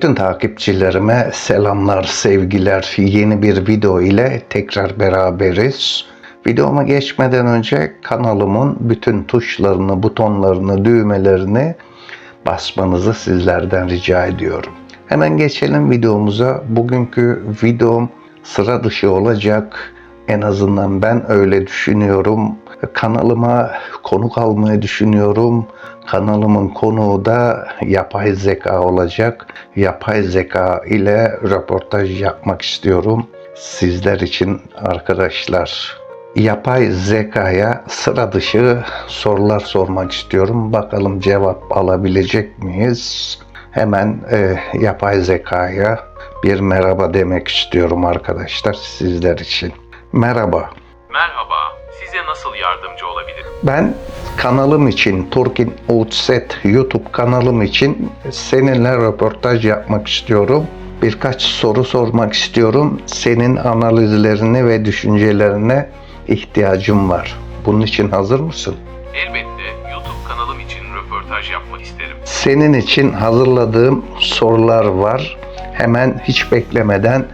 Bütün takipçilerime selamlar, sevgiler. Yeni bir video ile tekrar beraberiz. Videoma geçmeden önce kanalımın bütün tuşlarını, butonlarını, düğmelerini basmanızı sizlerden rica ediyorum. Hemen geçelim videomuza. Bugünkü videom sıra dışı olacak. En azından ben öyle düşünüyorum. Kanalıma konuk almayı düşünüyorum. Kanalımın konuğu da yapay zeka olacak. Yapay zeka ile röportaj yapmak istiyorum. Sizler için arkadaşlar. Yapay zekaya sıra dışı sorular sormak istiyorum. Bakalım cevap alabilecek miyiz? Hemen e, yapay zekaya bir merhaba demek istiyorum arkadaşlar sizler için. Merhaba. Merhaba, nasıl yardımcı olabilirim? Ben kanalım için, Turkin Outset YouTube kanalım için seninle röportaj yapmak istiyorum. Birkaç soru sormak istiyorum. Senin analizlerini ve düşüncelerine ihtiyacım var. Bunun için hazır mısın? Elbette YouTube kanalım için röportaj yapmak isterim. Senin için hazırladığım sorular var. Hemen hiç beklemeden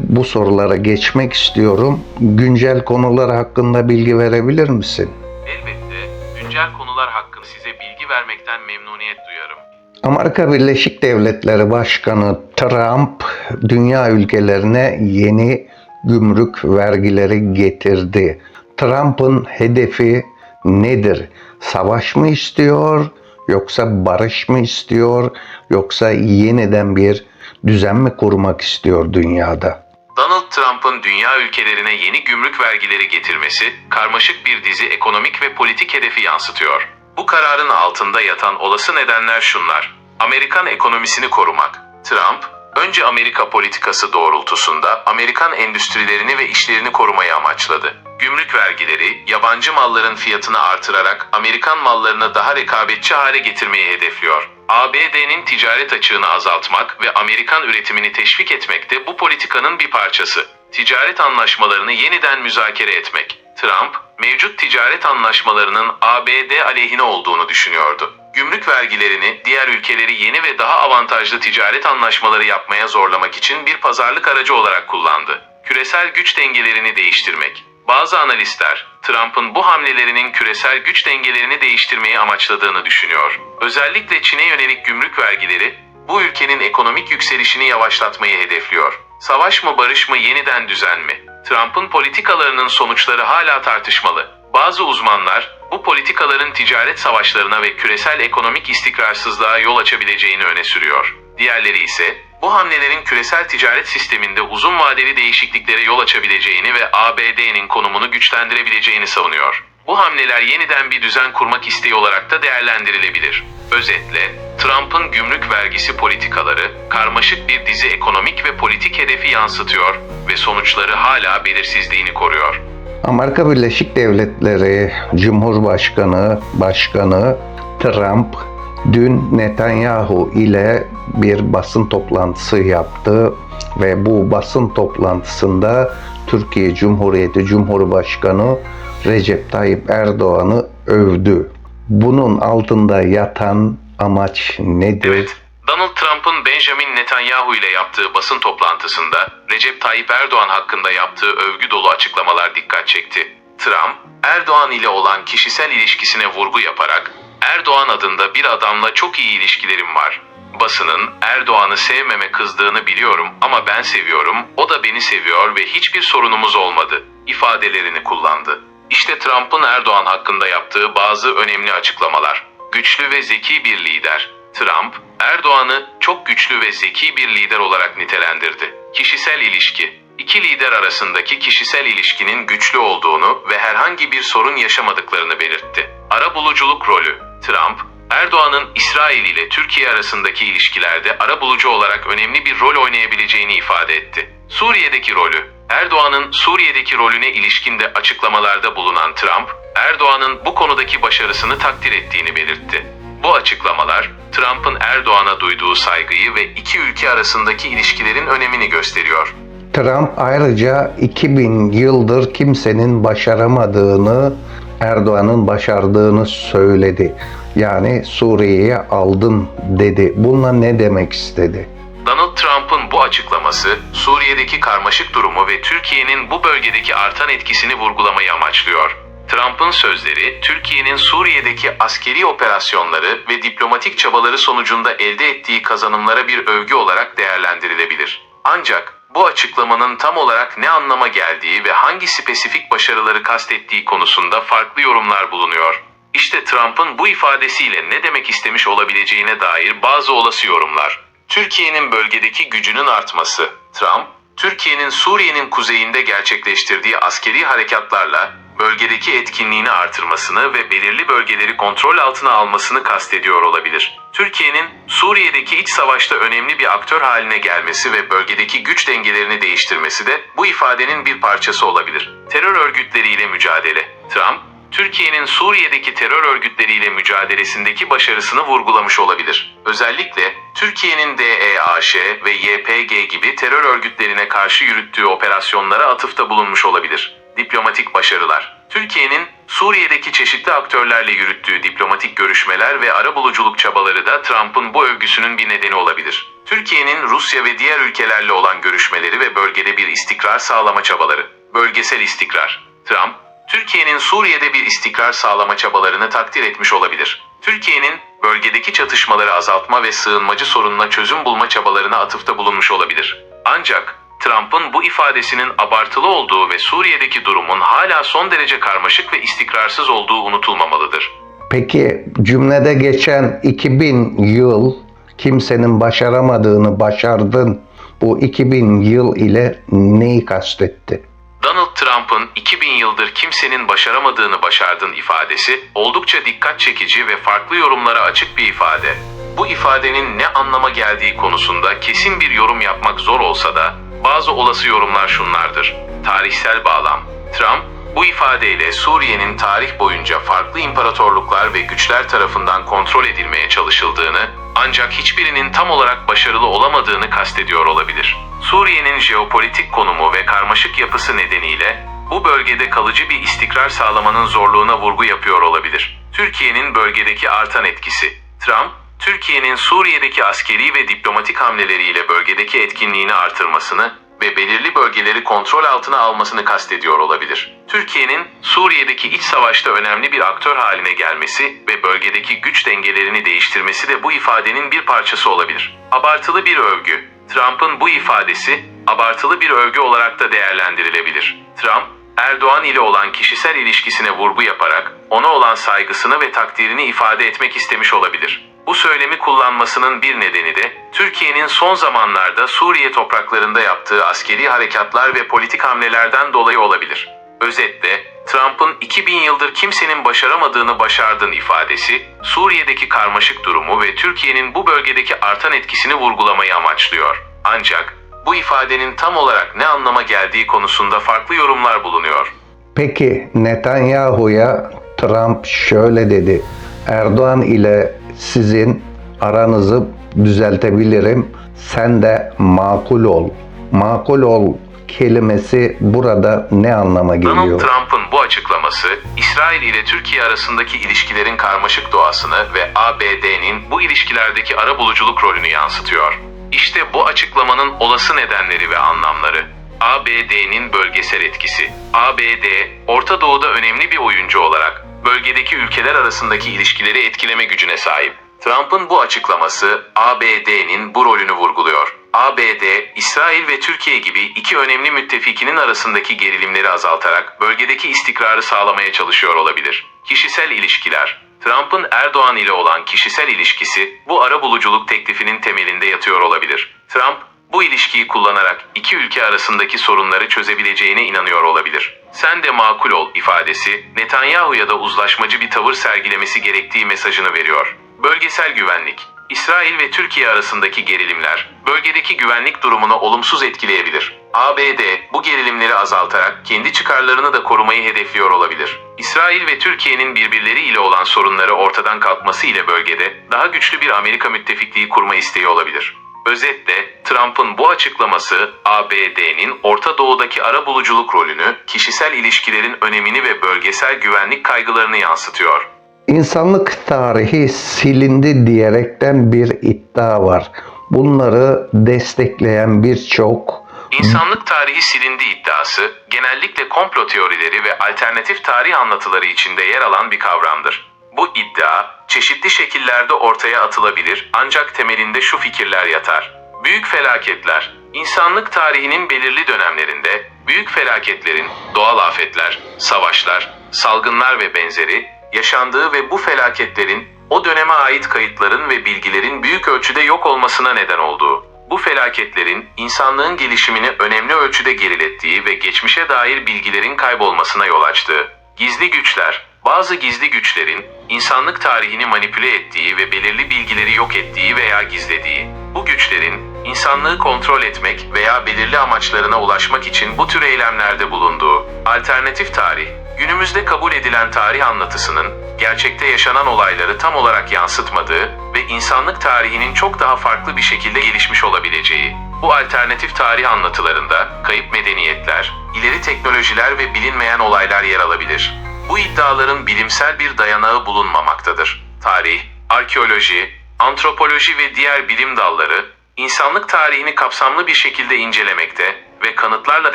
bu sorulara geçmek istiyorum. Güncel konular hakkında bilgi verebilir misin? Elbette güncel konular hakkında size bilgi vermekten memnuniyet duyarım. Amerika Birleşik Devletleri Başkanı Trump dünya ülkelerine yeni gümrük vergileri getirdi. Trump'ın hedefi nedir? Savaş mı istiyor yoksa barış mı istiyor yoksa yeniden bir düzen mi kurmak istiyor dünyada? Donald Trump'ın dünya ülkelerine yeni gümrük vergileri getirmesi karmaşık bir dizi ekonomik ve politik hedefi yansıtıyor. Bu kararın altında yatan olası nedenler şunlar. Amerikan ekonomisini korumak. Trump, önce Amerika politikası doğrultusunda Amerikan endüstrilerini ve işlerini korumayı amaçladı. Gümrük vergileri, yabancı malların fiyatını artırarak Amerikan mallarını daha rekabetçi hale getirmeyi hedefliyor. ABD'nin ticaret açığını azaltmak ve Amerikan üretimini teşvik etmek de bu politikanın bir parçası. Ticaret anlaşmalarını yeniden müzakere etmek. Trump, mevcut ticaret anlaşmalarının ABD aleyhine olduğunu düşünüyordu. Gümrük vergilerini diğer ülkeleri yeni ve daha avantajlı ticaret anlaşmaları yapmaya zorlamak için bir pazarlık aracı olarak kullandı. Küresel güç dengelerini değiştirmek. Bazı analistler, Trump'ın bu hamlelerinin küresel güç dengelerini değiştirmeyi amaçladığını düşünüyor. Özellikle Çin'e yönelik gümrük vergileri, bu ülkenin ekonomik yükselişini yavaşlatmayı hedefliyor. Savaş mı barış mı yeniden düzen mi? Trump'ın politikalarının sonuçları hala tartışmalı. Bazı uzmanlar, bu politikaların ticaret savaşlarına ve küresel ekonomik istikrarsızlığa yol açabileceğini öne sürüyor. Diğerleri ise, bu hamlelerin küresel ticaret sisteminde uzun vadeli değişikliklere yol açabileceğini ve ABD'nin konumunu güçlendirebileceğini savunuyor. Bu hamleler yeniden bir düzen kurmak isteği olarak da değerlendirilebilir. Özetle, Trump'ın gümrük vergisi politikaları karmaşık bir dizi ekonomik ve politik hedefi yansıtıyor ve sonuçları hala belirsizliğini koruyor. Amerika Birleşik Devletleri Cumhurbaşkanı Başkanı Trump dün Netanyahu ile bir basın toplantısı yaptı ve bu basın toplantısında Türkiye Cumhuriyeti Cumhurbaşkanı Recep Tayyip Erdoğan'ı övdü. Bunun altında yatan amaç nedir? Evet, Donald Trump'ın Benjamin Netanyahu ile yaptığı basın toplantısında Recep Tayyip Erdoğan hakkında yaptığı övgü dolu açıklamalar dikkat çekti. Trump, Erdoğan ile olan kişisel ilişkisine vurgu yaparak, Erdoğan adında bir adamla çok iyi ilişkilerim var. Basının Erdoğan'ı sevmeme kızdığını biliyorum ama ben seviyorum, o da beni seviyor ve hiçbir sorunumuz olmadı ifadelerini kullandı. İşte Trump'ın Erdoğan hakkında yaptığı bazı önemli açıklamalar. Güçlü ve zeki bir lider. Trump, Erdoğan'ı çok güçlü ve zeki bir lider olarak nitelendirdi. Kişisel ilişki. İki lider arasındaki kişisel ilişkinin güçlü olduğunu ve herhangi bir sorun yaşamadıklarını belirtti. Arabuluculuk rolü. Trump, Erdoğan'ın İsrail ile Türkiye arasındaki ilişkilerde arabulucu olarak önemli bir rol oynayabileceğini ifade etti. Suriye'deki rolü. Erdoğan'ın Suriye'deki rolüne ilişkinde açıklamalarda bulunan Trump, Erdoğan'ın bu konudaki başarısını takdir ettiğini belirtti. Bu açıklamalar, Trump'ın Erdoğan'a duyduğu saygıyı ve iki ülke arasındaki ilişkilerin önemini gösteriyor. Trump ayrıca 2000 yıldır kimsenin başaramadığını Erdoğan'ın başardığını söyledi. Yani Suriye'ye aldın dedi. Bununla ne demek istedi? Donald Trump'ın bu açıklaması, Suriye'deki karmaşık durumu ve Türkiye'nin bu bölgedeki artan etkisini vurgulamayı amaçlıyor. Trump'ın sözleri, Türkiye'nin Suriye'deki askeri operasyonları ve diplomatik çabaları sonucunda elde ettiği kazanımlara bir övgü olarak değerlendirilebilir. Ancak bu açıklamanın tam olarak ne anlama geldiği ve hangi spesifik başarıları kastettiği konusunda farklı yorumlar bulunuyor. İşte Trump'ın bu ifadesiyle ne demek istemiş olabileceğine dair bazı olası yorumlar. Türkiye'nin bölgedeki gücünün artması. Trump, Türkiye'nin Suriye'nin kuzeyinde gerçekleştirdiği askeri harekatlarla bölgedeki etkinliğini artırmasını ve belirli bölgeleri kontrol altına almasını kastediyor olabilir. Türkiye'nin Suriye'deki iç savaşta önemli bir aktör haline gelmesi ve bölgedeki güç dengelerini değiştirmesi de bu ifadenin bir parçası olabilir. Terör örgütleriyle mücadele. Trump, Türkiye'nin Suriye'deki terör örgütleriyle mücadelesindeki başarısını vurgulamış olabilir. Özellikle Türkiye'nin DEAŞ ve YPG gibi terör örgütlerine karşı yürüttüğü operasyonlara atıfta bulunmuş olabilir. Diplomatik başarılar. Türkiye'nin Suriye'deki çeşitli aktörlerle yürüttüğü diplomatik görüşmeler ve arabuluculuk çabaları da Trump'ın bu övgüsünün bir nedeni olabilir. Türkiye'nin Rusya ve diğer ülkelerle olan görüşmeleri ve bölgede bir istikrar sağlama çabaları. Bölgesel istikrar. Trump, Türkiye'nin Suriye'de bir istikrar sağlama çabalarını takdir etmiş olabilir. Türkiye'nin bölgedeki çatışmaları azaltma ve sığınmacı sorununa çözüm bulma çabalarına atıfta bulunmuş olabilir. Ancak Trump'ın bu ifadesinin abartılı olduğu ve Suriye'deki durumun hala son derece karmaşık ve istikrarsız olduğu unutulmamalıdır. Peki cümlede geçen 2000 yıl kimsenin başaramadığını başardın. Bu 2000 yıl ile neyi kastetti? Donald Trump'ın 2000 yıldır kimsenin başaramadığını başardın ifadesi oldukça dikkat çekici ve farklı yorumlara açık bir ifade. Bu ifadenin ne anlama geldiği konusunda kesin bir yorum yapmak zor olsa da bazı olası yorumlar şunlardır. Tarihsel bağlam. Trump bu ifadeyle Suriye'nin tarih boyunca farklı imparatorluklar ve güçler tarafından kontrol edilmeye çalışıldığını ancak hiçbirinin tam olarak başarılı olamadığını kastediyor olabilir. Suriye'nin jeopolitik konumu ve karmaşık yapısı nedeniyle bu bölgede kalıcı bir istikrar sağlamanın zorluğuna vurgu yapıyor olabilir. Türkiye'nin bölgedeki artan etkisi. Trump, Türkiye'nin Suriye'deki askeri ve diplomatik hamleleriyle bölgedeki etkinliğini artırmasını ve belirli bölgeleri kontrol altına almasını kastediyor olabilir. Türkiye'nin Suriye'deki iç savaşta önemli bir aktör haline gelmesi ve bölgedeki güç dengelerini değiştirmesi de bu ifadenin bir parçası olabilir. Abartılı bir övgü. Trump'ın bu ifadesi abartılı bir övgü olarak da değerlendirilebilir. Trump, Erdoğan ile olan kişisel ilişkisine vurgu yaparak ona olan saygısını ve takdirini ifade etmek istemiş olabilir. Bu söylemi kullanmasının bir nedeni de Türkiye'nin son zamanlarda Suriye topraklarında yaptığı askeri harekatlar ve politik hamlelerden dolayı olabilir. Özetle Trump'ın 2000 yıldır kimsenin başaramadığını başardın ifadesi Suriye'deki karmaşık durumu ve Türkiye'nin bu bölgedeki artan etkisini vurgulamayı amaçlıyor. Ancak bu ifadenin tam olarak ne anlama geldiği konusunda farklı yorumlar bulunuyor. Peki Netanyahu'ya Trump şöyle dedi. Erdoğan ile sizin aranızı düzeltebilirim. Sen de makul ol. Makul ol kelimesi burada ne anlama Donald geliyor? Trump'ın bu açıklaması, İsrail ile Türkiye arasındaki ilişkilerin karmaşık doğasını ve ABD'nin bu ilişkilerdeki arabuluculuk rolünü yansıtıyor. İşte bu açıklamanın olası nedenleri ve anlamları. ABD'nin bölgesel etkisi. ABD, Orta Doğu'da önemli bir oyuncu olarak bölgedeki ülkeler arasındaki ilişkileri etkileme gücüne sahip. Trump'ın bu açıklaması ABD'nin bu rolünü vurguluyor. ABD, İsrail ve Türkiye gibi iki önemli müttefikinin arasındaki gerilimleri azaltarak bölgedeki istikrarı sağlamaya çalışıyor olabilir. Kişisel ilişkiler Trump'ın Erdoğan ile olan kişisel ilişkisi bu arabuluculuk teklifinin temelinde yatıyor olabilir. Trump, bu ilişkiyi kullanarak iki ülke arasındaki sorunları çözebileceğine inanıyor olabilir. Sen de makul ol ifadesi Netanyahu'ya da uzlaşmacı bir tavır sergilemesi gerektiği mesajını veriyor. Bölgesel güvenlik İsrail ve Türkiye arasındaki gerilimler bölgedeki güvenlik durumunu olumsuz etkileyebilir. ABD bu gerilimleri azaltarak kendi çıkarlarını da korumayı hedefliyor olabilir. İsrail ve Türkiye'nin birbirleri ile olan sorunları ortadan kalkması ile bölgede daha güçlü bir Amerika müttefikliği kurma isteği olabilir. Özetle Trump'ın bu açıklaması ABD'nin Orta Doğu'daki arabuluculuk rolünü, kişisel ilişkilerin önemini ve bölgesel güvenlik kaygılarını yansıtıyor. İnsanlık tarihi silindi diyerekten bir iddia var. Bunları destekleyen birçok İnsanlık tarihi silindi iddiası, genellikle komplo teorileri ve alternatif tarih anlatıları içinde yer alan bir kavramdır. Bu iddia, çeşitli şekillerde ortaya atılabilir ancak temelinde şu fikirler yatar. Büyük felaketler, insanlık tarihinin belirli dönemlerinde, büyük felaketlerin, doğal afetler, savaşlar, salgınlar ve benzeri, yaşandığı ve bu felaketlerin, o döneme ait kayıtların ve bilgilerin büyük ölçüde yok olmasına neden olduğu. Bu felaketlerin insanlığın gelişimini önemli ölçüde gerilettiği ve geçmişe dair bilgilerin kaybolmasına yol açtığı. Gizli güçler, bazı gizli güçlerin insanlık tarihini manipüle ettiği ve belirli bilgileri yok ettiği veya gizlediği. Bu güçlerin insanlığı kontrol etmek veya belirli amaçlarına ulaşmak için bu tür eylemlerde bulunduğu. Alternatif tarih, günümüzde kabul edilen tarih anlatısının gerçekte yaşanan olayları tam olarak yansıtmadığı ve insanlık tarihinin çok daha farklı bir şekilde gelişmiş olabileceği. Bu alternatif tarih anlatılarında kayıp medeniyetler, ileri teknolojiler ve bilinmeyen olaylar yer alabilir. Bu iddiaların bilimsel bir dayanağı bulunmamaktadır. Tarih, arkeoloji, antropoloji ve diğer bilim dalları insanlık tarihini kapsamlı bir şekilde incelemekte ve kanıtlarla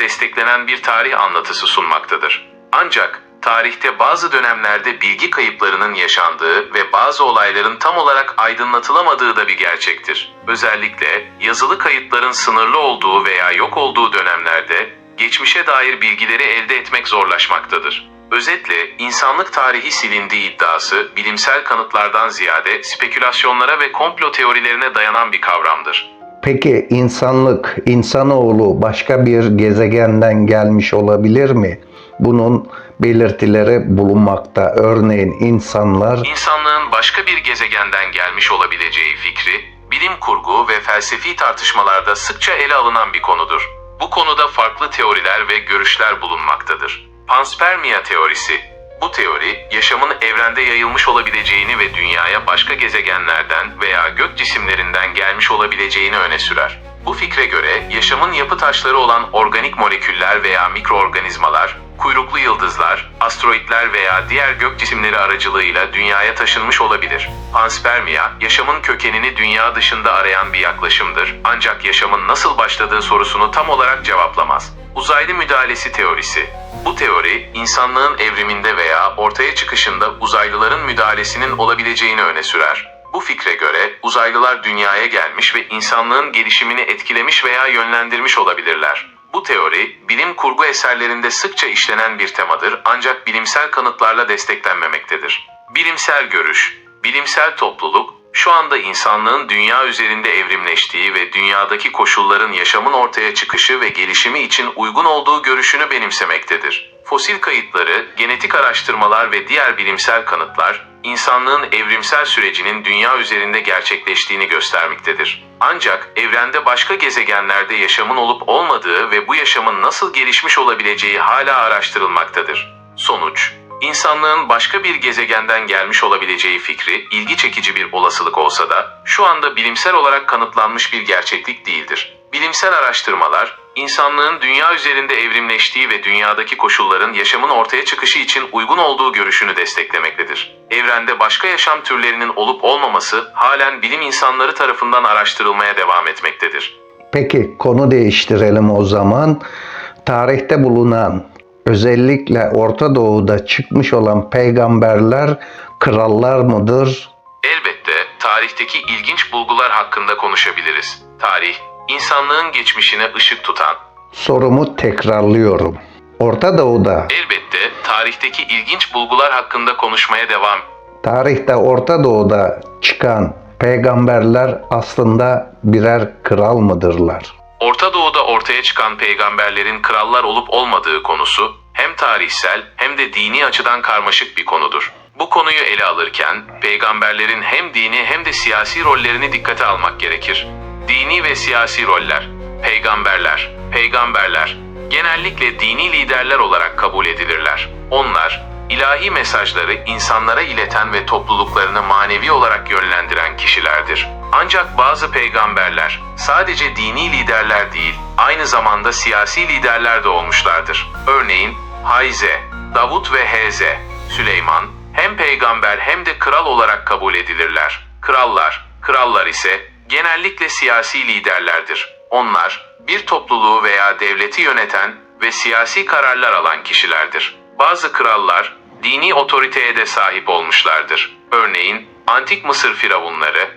desteklenen bir tarih anlatısı sunmaktadır. Ancak tarihte bazı dönemlerde bilgi kayıplarının yaşandığı ve bazı olayların tam olarak aydınlatılamadığı da bir gerçektir. Özellikle yazılı kayıtların sınırlı olduğu veya yok olduğu dönemlerde geçmişe dair bilgileri elde etmek zorlaşmaktadır. Özetle insanlık tarihi silindiği iddiası bilimsel kanıtlardan ziyade spekülasyonlara ve komplo teorilerine dayanan bir kavramdır. Peki insanlık, insanoğlu başka bir gezegenden gelmiş olabilir mi? Bunun belirtileri bulunmakta. Örneğin insanlar İnsanlığın başka bir gezegenden gelmiş olabileceği fikri, bilim kurgu ve felsefi tartışmalarda sıkça ele alınan bir konudur. Bu konuda farklı teoriler ve görüşler bulunmaktadır. Panspermia teorisi. Bu teori, yaşamın evrende yayılmış olabileceğini ve dünyaya başka gezegenlerden veya gök cisimlerinden gelmiş olabileceğini öne sürer. Bu fikre göre yaşamın yapı taşları olan organik moleküller veya mikroorganizmalar, kuyruklu yıldızlar, asteroitler veya diğer gök cisimleri aracılığıyla dünyaya taşınmış olabilir. Panspermia, yaşamın kökenini dünya dışında arayan bir yaklaşımdır. Ancak yaşamın nasıl başladığı sorusunu tam olarak cevaplamaz. Uzaylı müdahalesi teorisi. Bu teori, insanlığın evriminde veya ortaya çıkışında uzaylıların müdahalesinin olabileceğini öne sürer. Bu fikre göre uzaylılar dünyaya gelmiş ve insanlığın gelişimini etkilemiş veya yönlendirmiş olabilirler. Bu teori, bilim kurgu eserlerinde sıkça işlenen bir temadır ancak bilimsel kanıtlarla desteklenmemektedir. Bilimsel görüş, bilimsel topluluk, şu anda insanlığın dünya üzerinde evrimleştiği dünyadaki koşulların yaşamın ortaya çıkışı ve gelişimi için uygun olduğu görüşünü benimsemektedir. Fosil kayıtları, genetik araştırmalar ve diğer bilimsel kanıtlar, insanlığın evrimsel sürecinin dünya üzerinde gerçekleştiğini göstermektedir. Ancak evrende başka gezegenlerde yaşamın olup olmadığı ve bu yaşamın nasıl gelişmiş olabileceği hala araştırılmaktadır. Sonuç İnsanlığın başka bir gezegenden gelmiş olabileceği fikri ilgi çekici bir olasılık olsa da şu anda bilimsel olarak kanıtlanmış bir gerçeklik değildir. Bilimsel araştırmalar, insanlığın dünya üzerinde evrimleştiği ve dünyadaki koşulların yaşamın ortaya çıkışı için uygun olduğu görüşünü desteklemektedir. Evrende başka yaşam türlerinin olup olmaması halen bilim insanları tarafından araştırılmaya devam etmektedir. Peki konu değiştirelim o zaman. Tarihte bulunan özellikle Orta Doğu'da çıkmış olan peygamberler krallar mıdır? Elbette tarihteki ilginç bulgular hakkında konuşabiliriz. Tarih, insanlığın geçmişine ışık tutan, Sorumu tekrarlıyorum. Orta Doğu'da, elbette tarihteki ilginç bulgular hakkında konuşmaya devam tarihte Orta Doğu'da çıkan peygamberler aslında birer kral mıdırlar? Orta Doğu'da ortaya çıkan peygamberlerin krallar olup olmadığı konusu hem tarihsel hem de dini açıdan karmaşık bir konudur. Bu konuyu ele alırken peygamberlerin hem dini hem de siyasi rollerini dikkate almak gerekir. Dini ve siyasi roller, peygamberler, peygamberler genellikle dini liderler olarak kabul edilirler. Onlar ilahi mesajları insanlara ileten ve topluluklarını manevi olarak yönlendiren kişilerdir. Ancak bazı peygamberler sadece dini liderler değil, aynı zamanda siyasi liderler de olmuşlardır. Örneğin Hayze, Davut ve Heze, Süleyman hem peygamber hem de kral olarak kabul edilirler. Krallar, krallar ise genellikle siyasi liderlerdir. Onlar, bir topluluğu veya devleti yöneten ve siyasi kararlar alan kişilerdir. Bazı krallar, dini otoriteye de sahip olmuşlardır. Örneğin, Antik Mısır firavunları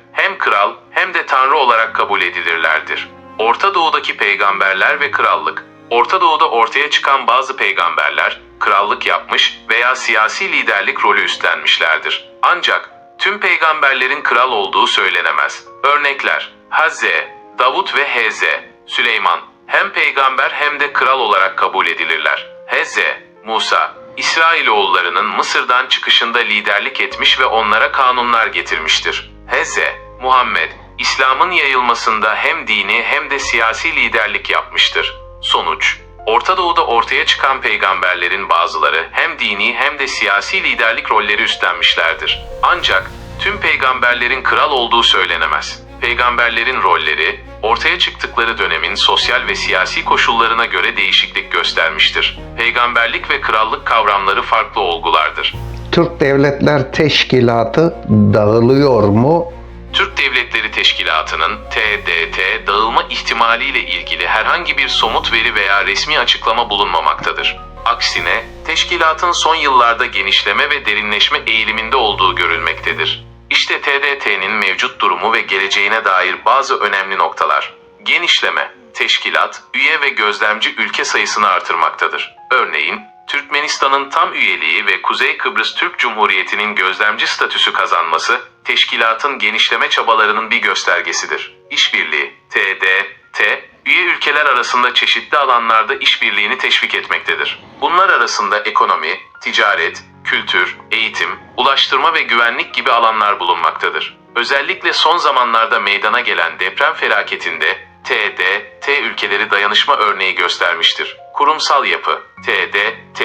kral hem de tanrı olarak kabul edilirlerdir. Orta Doğu'daki peygamberler ve krallık Orta Doğu'da ortaya çıkan bazı peygamberler krallık yapmış veya siyasi liderlik rolü üstlenmişlerdir. Ancak tüm peygamberlerin kral olduğu söylenemez. Örnekler Hazze, Davut ve Heze, Süleyman hem peygamber hem de kral olarak kabul edilirler. Heze, Musa, İsrailoğullarının Mısır'dan çıkışında liderlik etmiş ve onlara kanunlar getirmiştir. Heze, Muhammed, İslam'ın yayılmasında hem dini hem de siyasi liderlik yapmıştır. Sonuç, Orta Doğu'da ortaya çıkan peygamberlerin bazıları hem dini hem de siyasi liderlik rolleri üstlenmişlerdir. Ancak tüm peygamberlerin kral olduğu söylenemez. Peygamberlerin rolleri ortaya çıktıkları dönemin sosyal ve siyasi koşullarına göre değişiklik göstermiştir. Peygamberlik ve krallık kavramları farklı olgulardır. Türk Devletler Teşkilatı dağılıyor mu? Türk Devletleri Teşkilatı'nın TDT dağılma ihtimaliyle ilgili herhangi bir somut veri veya resmi açıklama bulunmamaktadır. Aksine teşkilatın son yıllarda genişleme ve derinleşme eğiliminde olduğu görülmektedir. İşte TDT'nin mevcut durumu ve geleceğine dair bazı önemli noktalar. Genişleme, teşkilat, üye ve gözlemci ülke sayısını artırmaktadır. Örneğin, Türkmenistan'ın tam üyeliği ve Kuzey Kıbrıs Türk Cumhuriyeti'nin gözlemci statüsü kazanması, teşkilatın genişleme çabalarının bir göstergesidir. İşbirliği, TDT, üye ülkeler arasında çeşitli alanlarda işbirliğini teşvik etmektedir. Bunlar arasında ekonomi, ticaret, kültür, eğitim, ulaştırma ve güvenlik gibi alanlar bulunmaktadır. Özellikle son zamanlarda meydana gelen deprem felaketinde TDT ülkeleri dayanışma örneği göstermiştir. Kurumsal yapı TDT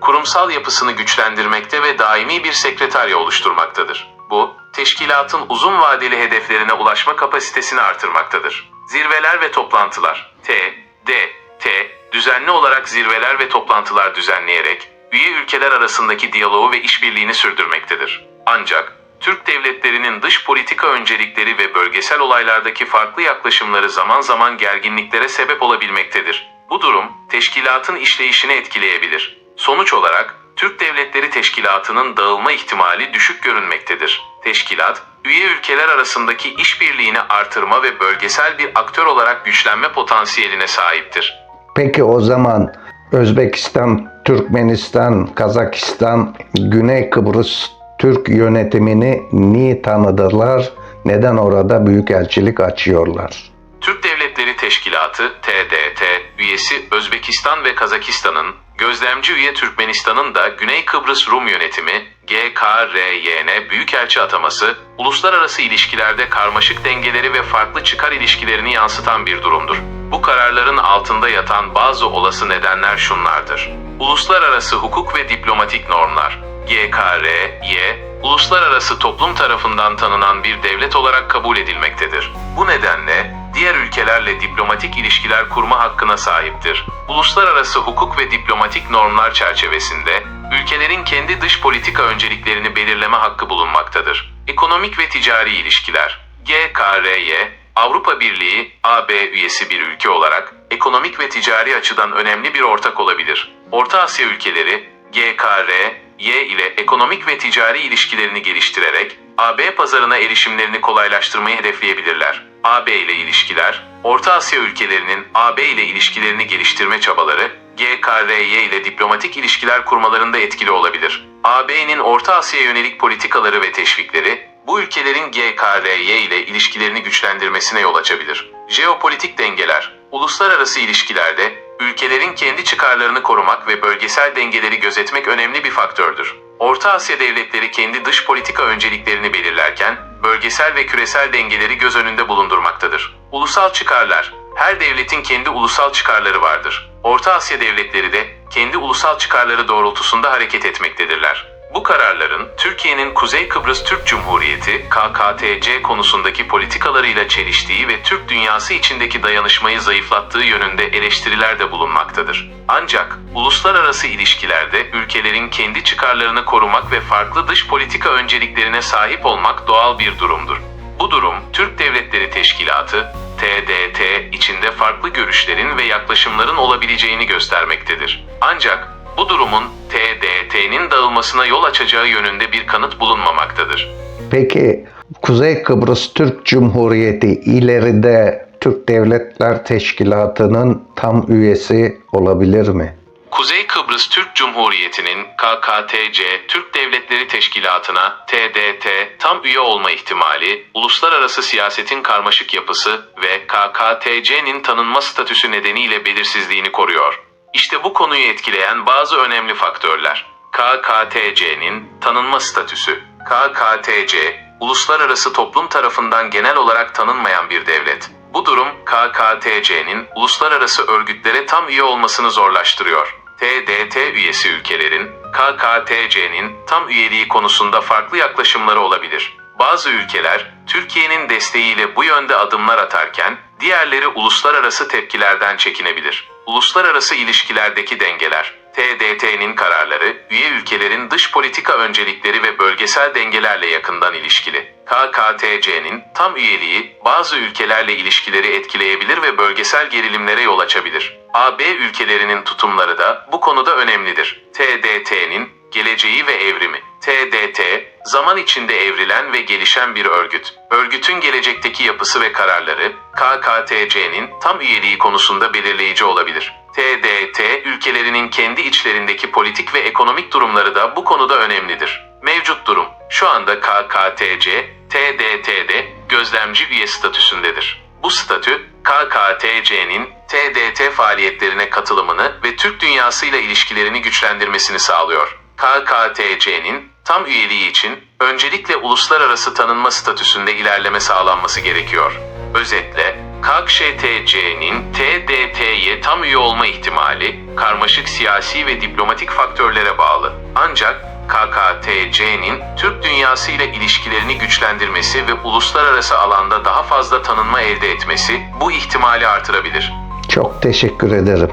kurumsal yapısını güçlendirmekte ve daimi bir sekreterya oluşturmaktadır. Bu, teşkilatın uzun vadeli hedeflerine ulaşma kapasitesini artırmaktadır. Zirveler ve toplantılar TDT düzenli olarak zirveler ve toplantılar düzenleyerek üye ülkeler arasındaki diyaloğu ve işbirliğini sürdürmektedir. Ancak Türk devletlerinin dış politika öncelikleri ve bölgesel olaylardaki farklı yaklaşımları zaman zaman gerginliklere sebep olabilmektedir. Bu durum teşkilatın işleyişini etkileyebilir. Sonuç olarak Türk Devletleri Teşkilatı'nın dağılma ihtimali düşük görünmektedir. Teşkilat, üye ülkeler arasındaki işbirliğini artırma ve bölgesel bir aktör olarak güçlenme potansiyeline sahiptir. Peki o zaman Özbekistan, Türkmenistan, Kazakistan, Güney Kıbrıs Türk yönetimini niye tanıdılar? Neden orada büyükelçilik açıyorlar? Türk Devletleri Teşkilatı TDT üyesi Özbekistan ve Kazakistan'ın, gözlemci üye Türkmenistan'ın da Güney Kıbrıs Rum Yönetimi GKRYN büyükelçi ataması, uluslararası ilişkilerde karmaşık dengeleri ve farklı çıkar ilişkilerini yansıtan bir durumdur. Bu kararların altında yatan bazı olası nedenler şunlardır. Uluslararası hukuk ve diplomatik normlar GKRY, uluslararası toplum tarafından tanınan bir devlet olarak kabul edilmektedir. Bu nedenle diğer ülkelerle diplomatik ilişkiler kurma hakkına sahiptir. Uluslararası hukuk ve diplomatik normlar çerçevesinde ülkelerin kendi dış politika önceliklerini belirleme hakkı bulunmaktadır. Ekonomik ve ticari ilişkiler GKRY, Avrupa Birliği, AB üyesi bir ülke olarak ekonomik ve ticari açıdan önemli bir ortak olabilir. Orta Asya ülkeleri GKR, Y ile ekonomik ve ticari ilişkilerini geliştirerek AB pazarına erişimlerini kolaylaştırmayı hedefleyebilirler. AB ile ilişkiler, Orta Asya ülkelerinin AB ile ilişkilerini geliştirme çabaları, GKRY ile diplomatik ilişkiler kurmalarında etkili olabilir. AB'nin Orta Asya'ya yönelik politikaları ve teşvikleri, bu ülkelerin GKRY ile ilişkilerini güçlendirmesine yol açabilir. Jeopolitik dengeler, uluslararası ilişkilerde ülkelerin kendi çıkarlarını korumak ve bölgesel dengeleri gözetmek önemli bir faktördür. Orta Asya devletleri kendi dış politika önceliklerini belirlerken, bölgesel ve küresel dengeleri göz önünde bulundurmaktadır. Ulusal çıkarlar, her devletin kendi ulusal çıkarları vardır. Orta Asya devletleri de kendi ulusal çıkarları doğrultusunda hareket etmektedirler. Bu kararların Türkiye'nin Kuzey Kıbrıs Türk Cumhuriyeti KKTC konusundaki politikalarıyla çeliştiği ve Türk dünyası içindeki dayanışmayı zayıflattığı yönünde eleştiriler de bulunmaktadır. Ancak uluslararası ilişkilerde ülkelerin kendi çıkarlarını korumak ve farklı dış politika önceliklerine sahip olmak doğal bir durumdur. Bu durum Türk Devletleri Teşkilatı, TDT içinde farklı görüşlerin ve yaklaşımların olabileceğini göstermektedir. Ancak bu durumun TDT'nin dağılmasına yol açacağı yönünde bir kanıt bulunmamaktadır. Peki Kuzey Kıbrıs Türk Cumhuriyeti ileride Türk Devletler Teşkilatı'nın tam üyesi olabilir mi? Kuzey Kıbrıs Türk Cumhuriyeti'nin KKTC Türk Devletleri Teşkilatı'na TDT tam üye olma ihtimali, uluslararası siyasetin karmaşık yapısı ve KKTC'nin tanınma statüsü nedeniyle belirsizliğini koruyor. İşte bu konuyu etkileyen bazı önemli faktörler. KKTC'nin tanınma statüsü. KKTC, uluslararası toplum tarafından genel olarak tanınmayan bir devlet. Bu durum KKTC'nin uluslararası örgütlere tam üye olmasını zorlaştırıyor. TDT üyesi ülkelerin KKTC'nin tam üyeliği konusunda farklı yaklaşımları olabilir. Bazı ülkeler Türkiye'nin desteğiyle bu yönde adımlar atarken diğerleri uluslararası tepkilerden çekinebilir. Uluslararası ilişkilerdeki dengeler TDT'nin kararları, üye ülkelerin dış politika öncelikleri ve bölgesel dengelerle yakından ilişkili. KKTC'nin tam üyeliği bazı ülkelerle ilişkileri etkileyebilir ve bölgesel gerilimlere yol açabilir. AB ülkelerinin tutumları da bu konuda önemlidir. TDT'nin geleceği ve evrimi. TDT, zaman içinde evrilen ve gelişen bir örgüt. Örgütün gelecekteki yapısı ve kararları, KKTC'nin tam üyeliği konusunda belirleyici olabilir. TDT ülkelerinin kendi içlerindeki politik ve ekonomik durumları da bu konuda önemlidir. Mevcut durum. Şu anda KKTC, TDT'de gözlemci üye statüsündedir. Bu statü, KKTC'nin TDT faaliyetlerine katılımını ve Türk dünyasıyla ilişkilerini güçlendirmesini sağlıyor. KKTC'nin tam üyeliği için öncelikle uluslararası tanınma statüsünde ilerleme sağlanması gerekiyor. Özetle, KKTC'nin TDT'ye tam üye olma ihtimali karmaşık siyasi ve diplomatik faktörlere bağlı. Ancak KKTC'nin Türk dünyasıyla ilişkilerini güçlendirmesi ve uluslararası alanda daha fazla tanınma elde etmesi bu ihtimali artırabilir. Çok teşekkür ederim.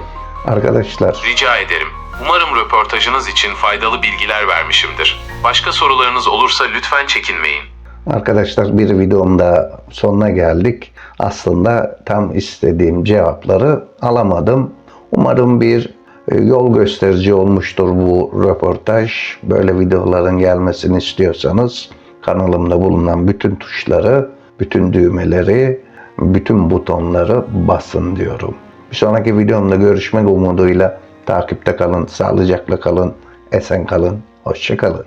Arkadaşlar Rica ederim. Umarım röportajınız için faydalı bilgiler vermişimdir. Başka sorularınız olursa lütfen çekinmeyin. Arkadaşlar bir videom da sonuna geldik. Aslında tam istediğim cevapları alamadım. Umarım bir e, yol gösterici olmuştur bu röportaj. Böyle videoların gelmesini istiyorsanız kanalımda bulunan bütün tuşları, bütün düğmeleri, bütün butonları basın diyorum. Bir sonraki videomda görüşmek umuduyla Takipte kalın, sağlıcakla kalın, esen kalın, hoşça kalın.